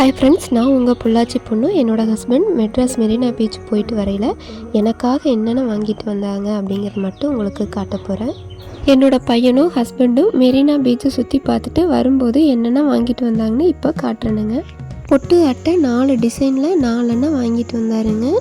Hi friends நான் உங்கள் பொள்ளாச்சி பொண்ணு. என்னோட ஹஸ்பண்ட் மெட்ராஸ் மெரினா பீச் போயிட்டு வரையில் எனக்காக என்னென்ன வாங்கிட்டு வந்தாங்க அப்படிங்கிறது மட்டும் உங்களுக்கு காட்ட போகிறேன் என்னோடய பையனும் ஹஸ்பண்டும் மெரினா பீச்சை சுற்றி பார்த்துட்டு வரும்போது என்னென்ன வாங்கிட்டு வந்தாங்கன்னு இப்போ காட்டுறேனுங்க. பொட்டு அட்டை நாலு டிசைனில் நாலெண்ணம் வாங்கிட்டு வந்தாருங்க.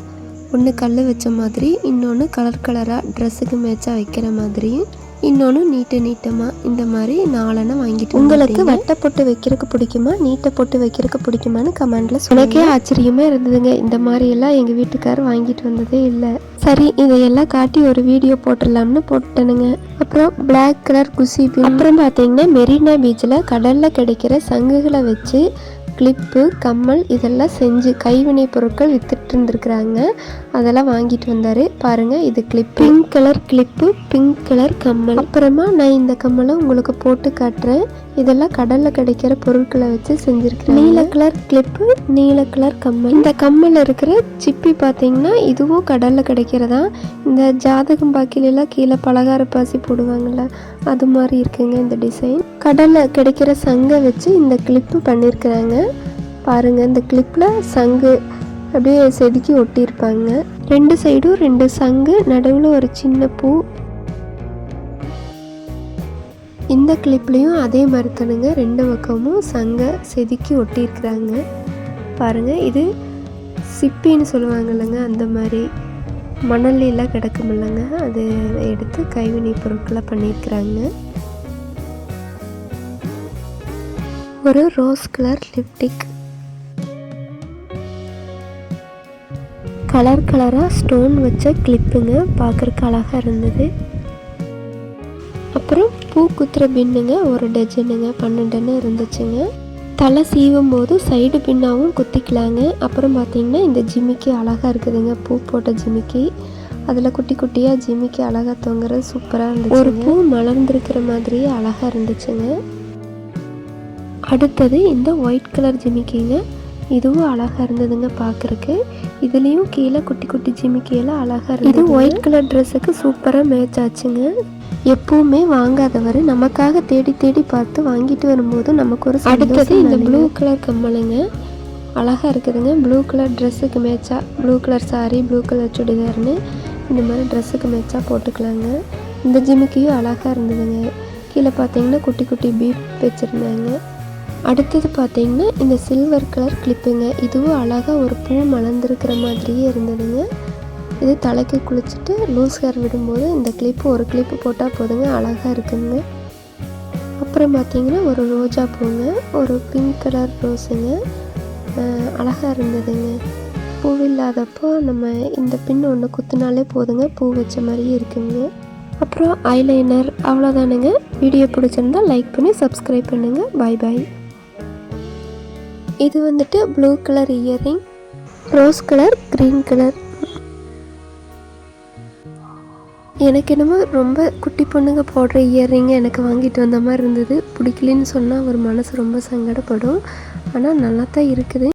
ஒன்று கல் வச்ச மாதிரி இன்னொன்று கலர் கலராக ட்ரெஸ்ஸுக்கு மேட்சாக வைக்கிற மாதிரியும் இன்னொன்று நீட்ட நீட்டமாக இந்த மாதிரி நாலெண்ணம் வாங்கிட்டு உங்களுக்கு வட்டை பொட்டு வைக்கிறதுக்கு பிடிக்குமா? நீட்டை பொட்டு வைக்கிறதுக்கு பிடிக்குமான்னு கமெண்ட்ல எனக்கே ஆச்சரியமா இருந்ததுங்க. இந்த மாதிரி எல்லாம் எங்கள் வீட்டுக்காரர் வாங்கிட்டு வந்ததே இல்லை. சரி இதையெல்லாம் காட்டி ஒரு வீடியோ போட்டுடலாம்னு போட்டுட்டேனுங்க. அப்புறம் பிளாக் கலர் குசி. அப்புறம் பார்த்தீங்கன்னா மெரினா பீச்சில் கடலில் கிடைக்கிற சங்குகளை வச்சு கிளிப்பு கம்மல் இதெல்லாம் செஞ்சு கைவினை பொருட்கள் வித்துட்டு இருந்துருக்குறாங்க. அதெல்லாம் வாங்கிட்டு வந்தாரு. பாருங்க இது clip pink colour clip pink colour கம்மல். அப்புறமா நான் இந்த கம்மலை உங்களுக்கு போட்டு காட்டுறேன். இதெல்லாம் கடல்ல கிடைக்கிற பொருட்களை வச்சு செஞ்சிருக்கிறேன் நீல கலர் கிளிப்பு நீல கலர் கம்மல். இந்த கம்மல் இருக்கிற சிப்பி பார்த்தீங்கன்னா இதுவும் கடல்ல கிடைக்கிறதா? இந்த ஜாதகம் பாக்கிலெல்லாம் கீழே பலகார பாசி போடுவாங்கல்ல அது மாதிரி இருக்குங்க இந்த டிசைன் கடலில் கிடைக்கிற சங்கை வச்சு இந்த கிளிப்பு பண்ணியிருக்கிறாங்க பாருங்கள் இந்த கிளிப்பில் சங்கு அப்படியே செதுக்கி ஒட்டியிருப்பாங்க. ரெண்டு சைடும் ரெண்டு சங்கு நடுவில் ஒரு சின்ன பூ. இந்த கிளிப்லேயும் அதே மாதிரி தானுங்க. ரெண்டு பக்கமும் சங்கை செதுக்கி ஒட்டியிருக்கிறாங்க. பாருங்க இது சிப்பின்னு சொல்லுவாங்க இல்லைங்க அந்த மாதிரி மணல்லாம் கிடக்கும் இல்லைங்க. அது எடுத்து கைவினை பொருட்களை பண்ணியிருக்கிறாங்க. ஒரு ரோஸ் கலர் லிப்டிக் கலர் கலராக ஸ்டோன் வச்ச கிளிப்புங்க பார்க்குறக்கு அழகாக இருந்தது. அப்புறம் பூ குத்துற பின்னுங்க ஒரு டஜனுங்க பன்னெண்டுன்னு இருந்துச்சுங்க. தலை சீவும் போது சைடு பின்னாவும் குத்திக்கலாங்க. அப்புறம் பார்த்தீங்கன்னா இந்த ஜிமிக்கி அழகாக இருக்குதுங்க பூ போட்ட ஜிமிக்கி. அதில் குட்டி குட்டியாக ஜிமிக்கி அழகாக தொங்குறது சூப்பராக இருந்துச்சு ஒரு பூ மலர்ந்துருக்கிற மாதிரியே அழகாக இருந்துச்சுங்க. அடுத்தது இந்த ஒயிட் கலர் ஜிமிக்கிங்க. இதுவும் அழகாக இருந்ததுங்க பார்க்குறக்கு இதுலேயும் கீழே குட்டி குட்டி ஜிமிக்கியெல்லாம் அழகாக இருந்தது இது ஒயிட் கலர் ட்ரெஸ்ஸுக்கு சூப்பராக மேட்ச் ஆச்சுங்க. எப்பவுமே வாங்காதவர் நமக்காக தேடி தேடி பார்த்து வாங்கிட்டு வரும்போது நமக்கு ஒரு அடுத்தது இந்த ப்ளூ கலர் கம்மலுங்க. அழகாக இருக்குதுங்க. ப்ளூ கலர் ட்ரெஸ்ஸுக்கு மேட்சாக blue colour saree blue colour சுடிதார்னு இந்த மாதிரி ட்ரெஸ்ஸுக்கு மேட்சாக போட்டுக்கலாங்க. இந்த ஜிமிக்கியும் அழகாக இருந்ததுங்க. கீழே பார்த்தீங்கன்னா குட்டி குட்டி பீப் வச்சுருந்தாங்க. அடுத்தது பார்த்தீங்கன்னா இந்த சில்வர் கலர் கிளிப்புங்க இதுவும் அழகாக ஒரு பூ மலர்ந்துருக்கிற மாதிரியே இருந்ததுங்க. இது தலைக்கு குளிச்சுட்டு லூஸ் ஹேர் விடும்போது இந்த கிளிப்பு ஒரு கிளிப்பு போட்டால் போதுங்க அழகாக இருக்குங்க. அப்புறம் பார்த்தீங்கன்னா ஒரு ரோஜா பூங்க ஒரு பிங்க் கலர் ரோஸுங்க அழகாக இருந்ததுங்க. பூ இல்லாதப்போ நம்ம இந்த பின் ஒன்று குத்துனாலே போதுங்க பூ வச்ச மாதிரியே இருக்குங்க. அப்புறம் ஐலைனர் அவ்வளோதானுங்க வீடியோ பிடிச்சிருந்தா லைக் பண்ணி சப்ஸ்கிரைப் பண்ணுங்கள் பாய் பாய் இது வந்துட்டு blue colour earring rose colour green colour எனக்கு என்னமோ ரொம்ப குட்டி பொண்ணுங்க போடுற இயரிங் எனக்கு வாங்கிட்டு வந்த மாதிரி இருந்தது. பிடிக்கலன்னு சொன்னால் ஒரு மனசு ரொம்ப சங்கடப்படும். ஆனால் நல்லா தான் இருக்குது.